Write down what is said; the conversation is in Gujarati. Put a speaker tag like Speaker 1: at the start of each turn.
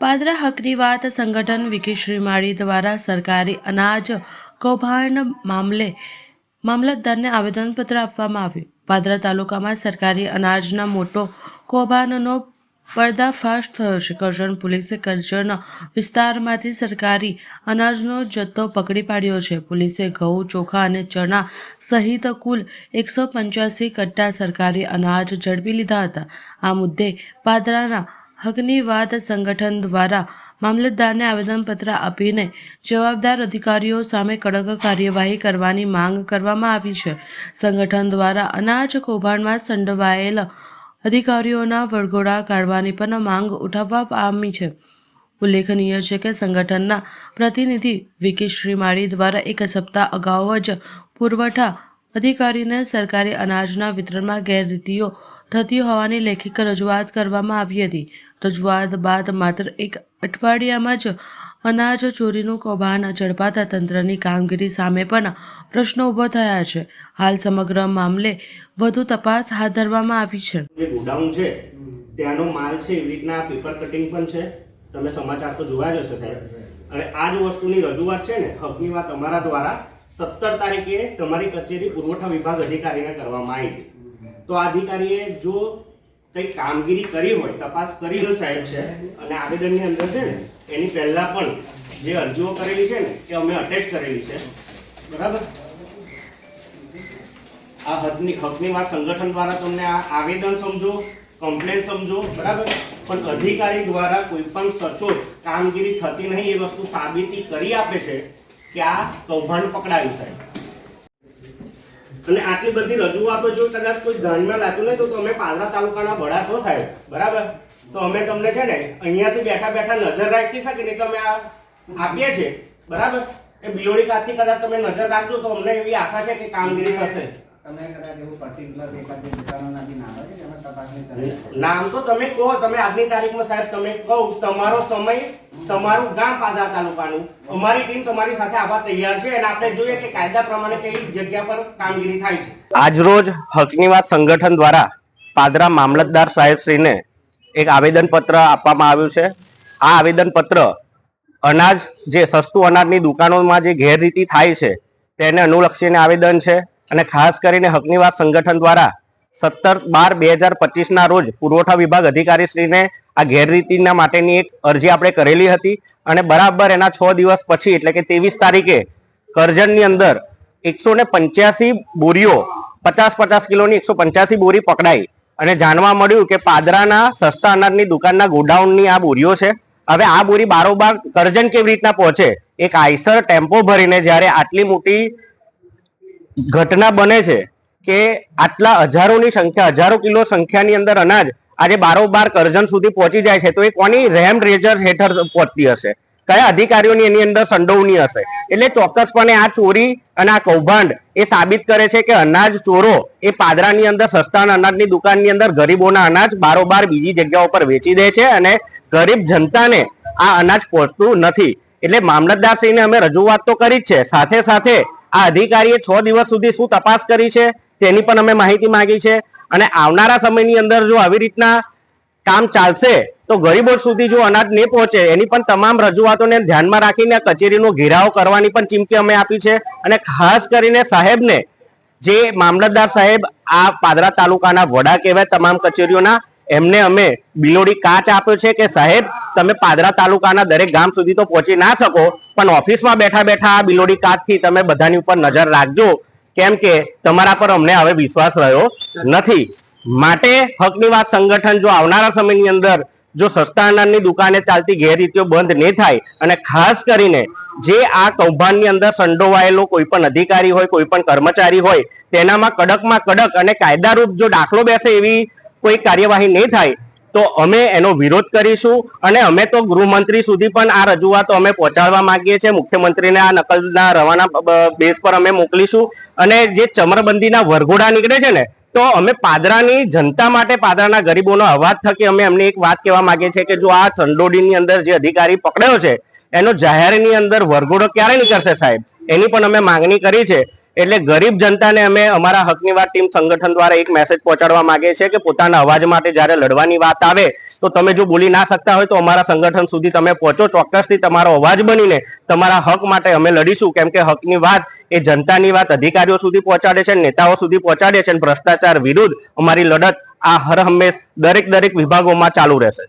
Speaker 1: પાદરા હકની વાત સંગઠન વિકી માળી દ્વારા સરકારી અનાજ કૌભાંડ મામલે મામલતદારને આવેદનપત્ર આપવામાં આવ્યું. પાદરા તાલુકામાં સરકારી અનાજના મોટો કૌભાંડનો પર્દાફાશ થયો છે. કરજણ પોલીસે કરજણ વિસ્તારમાંથી સરકારી અનાજનો જથ્થો પકડી પાડ્યો છે. પોલીસે ઘઉં, ચોખા અને ચણા સહિત કુલ એકસો પંચ્યાસી કટ્ટા સરકારી અનાજ ઝડપી લીધા હતા. આ મુદ્દે પાદરાના હકની વાત સંગઠન દ્વારા મામલતદારને આવેદનપત્ર આપીને જવાબદાર અધિકારીઓ સામે કડક કાર્યવાહી કરવાની માંગ કરવામાં આવી છે. સંગઠન દ્વારા અનાજ કૌભાંડમાં સંડોવાયેલ અધિકારીઓના વળગોડા કાઢવાની પણ માંગ ઉઠાવવા પામી છે. ઉલ્લેખનીય છે કે સંગઠનના પ્રતિનિધિ વિકી શ્રીમાળી દ્વારા એક સપ્તાહ અગાઉ જ પુરવઠા અધિકારીને સરકારી અનાજના વિતરણમાં ગેરરીતિઓ થતી હોવાની લેખિત રજૂઆત કરવામાં આવી હતી. રજૂઆત બાદ માત્ર એક અઠવાડિયામાં જ અનાજ ચોરીનું કૌભાંડ ઝડપાતા તંત્રની કામગીરી સામે પણ પ્રશ્નો ઊભો થયા છે. હાલ સમગ્ર મામલે વધુ તપાસ હાથ ધરવામાં આવી છે.
Speaker 2: જે ગોડાઉન છે, ત્યાંનો માલ છે, એવી રીતના પેપર કટિંગ પણ છે. તમે સમાચાર તો જોવા જ હશે સાહેબ. અને આ જ વસ્તુની રજૂઆત છે ને, હકની વાત અમારા દ્વારા સત્તર તારીખે તમારી કચેરી પુરવઠા વિભાગ અધિકારીને કરવામાં આવી હતી. તો અધિકારીએ જો કંઈ કામગીરી કરી હોય, તપાસ કરી હોય સાહેબ છે, અને આવેદનની અંદર છે ને, એની પહેલાં પણ જે અરજીઓ કરેલી છે ને, એ અમે અટેચ કરેલી છે. બરાબર? આ હકની હકની વાત સંગઠન દ્વારા તમને આ આવેદન સમજો કમ્પ્લેન સમજો, બરાબર? પણ અધિકારી દ્વારા કોઈ પણ સચોટ કામગીરી થતી નહીં, એ વસ્તુ સાબિતી કરી આપે છે કે કૌભાંડ પકડાયું સાહેબ? અને આટલી બધી રજૂઆતો જો કદાચ કોઈ ધ્યાનમાં લાગતું નહીં, તો તમે પાલરા તાલુકાના વડા છો સાહેબ, બરાબર? તો અમે તમને છે ને અહીંયાથી બેઠા બેઠા નજર રાખી શકીએ એટલે અમે આ આપીએ છીએ, બરાબર? એ બિલોડી કાતથી કદાચ તમે નજર રાખજો, તો અમને એવી આશા છે કે કામગીરી થશે.
Speaker 3: નામ
Speaker 2: તો તમે કહો તમે આજની તારીખમાં સાહેબ તમે કહો તમારો સમય તમારું ગામ પાદરા તાલુકાનું. અમારી ટીમ તમારી સાથે આવવા તૈયાર છે અને આપણે જોઈએ કે કાયદા પ્રમાણે કઈ જગ્યા પર કામગીરી થાય છે. આજરોજ હકની વાત સંગઠન દ્વારા પાદરા મામલતદાર સાહેબશ્રીને એક આવેદનપત્ર આપવામાં આવ્યું છે. આ આવેદનપત્ર અનાજ જે સસ્તું અનાજની દુકાનોમાં જે ગેરરીતિ થાય છે તેને અનુલક્ષીને આવેદન છે. અને ખાસ કરીને હકની વાત સંગઠન દ્વારા સત્તર બાર બે હજાર પચીસના રોજ પુરવઠા વિભાગ અધિકારીશ્રીને આ ગેરરીતિના માટેની એક અરજી આપણે કરેલી હતી. અને બરાબર એના છ દિવસ પછી, એટલે કે ત્રેવીસ તારીખે, કરજણની અંદર એકસો ને પંચ્યાસી બોરીઓ, પચાસ પચાસ કિલોની એકસો પંચ્યાસી બોરી પકડાઈ. અને જાણવા મળ્યું કે પાદરાના સસ્તા અનાજની દુકાનના ગોડાઉનની આ બોરીઓ છે. હવે આ બોરી બારોબાર કરજણ કેવી રીતના પહોંચે? એક આઈસર ટેમ્પો ભરીને જ્યારે આટલી મોટી ઘટના બને છે કે આટલા હજારોની સંખ્યા, હજારો કિલો સંખ્યાની અંદર અનાજ આજે બારોબાર કરજણ સુધી પહોંચી જાય છે, તો એ કોની રેમ રેજર હેઠળ પહોંચતી હશે? કયા અધિકારીઓની એની અંદર સંડોવણી હશે? એટલે ચોક્કસપણે આ ચોરી અને આ કૌભાંડ એ સાબિત કરે છે કે અનાજ ચોરો એ પાદરાની અંદર સસ્તા અનાજની દુકાનની અંદર ગરીબોના અનાજ બારોબાર બીજી જગ્યાઓ પર વેચી દે છે અને ગરીબ જનતાને આ અનાજ પહોંચતું નથી. એટલે મામલતદારશ્રીને અમે રજૂઆત તો કરી જ છે. સાથે સાથે આ અધિકારીએ છ દિવસ સુધી શું તપાસ કરી છે તેની પણ અમે માહિતી માંગી છે. અને આવનારા સમયની અંદર જો આવી રીતના કામ ચાલશે, તો ગરીબો સુધી જો અનાજ નહીં પહોંચે, એની પણ તમામ રજૂઆતોને ધ્યાનમાં રાખીને કચેરીનો ઘેરાવ કરવાની પણ ચીમકી અમે આપી છે. અને ખાસ કરીને સાહેબને, જે મામલતદાર સાહેબ આ પાદરા તાલુકાના વડા કહેવાય તમામ કચેરીઓના, એમને અમે બિલોડી કાચ આપ્યો છે કે સાહેબ, તમે પાદરા તાલુકાના દરેક ગામ સુધી તો પહોંચી ના શકો પણ ઓફિસમાં બેઠા બેઠા આ બિલોડી કાચથી તમે બધાની ઉપર નજર રાખજો. કેમ કે તમારા પર અમને હવે વિશ્વાસ રહ્યો નથી. માટે હકની વાત સંગઠન જો આવનારા સમયની અંદર જો સસ્તા અનાજની દુકાને ચાલતી ગેરરીતિઓ બંધ નહીં થાય અને ખાસ કરીને જે આ કૌભાંડની અંદર સંડોવાયેલો કોઈ પણ અધિકારી હોય, કોઈ પણ કર્મચારી હોય, તેનામાં કડકમાં કડક અને કાયદારૂપ જો દાખલો બેસે એવી કોઈ કાર્યવાહી નહીં થાય તો અમે એનો વિરોધ કરીશું અને અમે તો ગૃહમંત્રી સુધી પણ આ રજૂઆતો અમે પહોંચાડવા માંગીએ છીએ. મુખ્યમંત્રીને આ નકલના રવાના બેઝ પર અમે મોકલીશું. અને જે ચમરબંધીના વરઘોડા નીકળે છે ને, તો અમે પાદરાની જનતા માટે પાદરાના ગરીબોનો અવાજ થકી અમે એમને એક વાત કહેવા માંગીએ છીએ કે જો આ ચંડોડીની અંદર જે અધિકારી પકડ્યો છે, એનો જાહેરની અંદર વરઘોડો ક્યારે નીકળશે સાહેબ? એની પણ અમે માંગણી કરી છે. એટલે ગરીબ જનતાને અમે અમારા હકની વાત ટીમ સંગઠન દ્વારા એક મેસેજ પહોંચાડવા માંગીએ છીએ કે પોતાના અવાજ માટે જ્યારે લડવાની વાત આવે, તો તમે જો બોલી ના શકતા હોય તો અમારા સંગઠન સુધી તમે પહોંચો. ચોક્કસથી તમારો અવાજ બનીને તમારા હક માટે અમે લડીશું. કેમ કે હકની વાત એ જનતાની વાત, અધિકારીઓ સુધી પહોંચાડે છે, નેતાઓ સુધી પહોંચાડે છે ભ્રષ્ટાચાર વિરુદ્ધ અમારી લડત આ હર હંમેશ દરેક દરેક વિભાગોમાં ચાલુ રહેશે.